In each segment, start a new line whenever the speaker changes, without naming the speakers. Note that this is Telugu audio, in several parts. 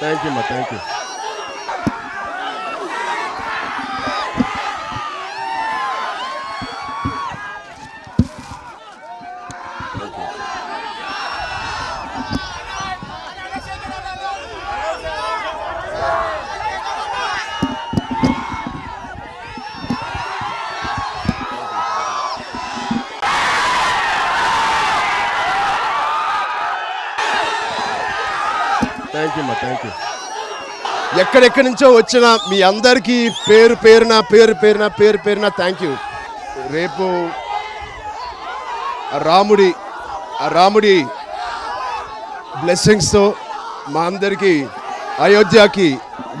థ్యాంక్ యూ అమ్మా థ్యాంక్ యూ థ్యాంక్ యూ అమ్మా థ్యాంక్ యూ ఎక్కడెక్కడి నుంచో వచ్చిన మీ అందరికీ పేరు పేరున పేరు పేరున పేరు పేరున థ్యాంక్ యూ రేపు రాముడి ఆ రాముడి బ్లెస్సింగ్స్తో మా అందరికీ అయోధ్యకి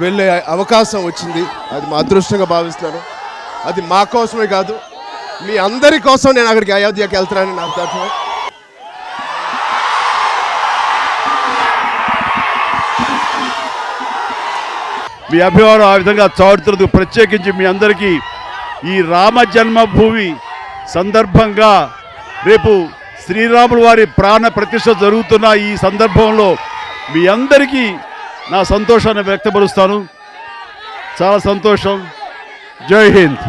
వెళ్ళే అవకాశం వచ్చింది. అది మా అదృష్టంగా భావిస్తున్నాను. అది మా కోసమే కాదు మీ అందరి కోసం నేను అక్కడికి అయోధ్యకి వెళ్తున్నానని నా తరఫున
మీ అభిమానం ఆ విధంగా చాటుతున్నందుకు ప్రత్యేకించి మీ అందరికీ ఈ రామ జన్మభూమి సందర్భంగా రేపు శ్రీరాములు వారి ప్రాణ ప్రతిష్ట జరుగుతున్న ఈ సందర్భంలో మీ అందరికీ నా సంతోషాన్ని వ్యక్తపరుస్తాను. చాలా సంతోషం. జై హింద్.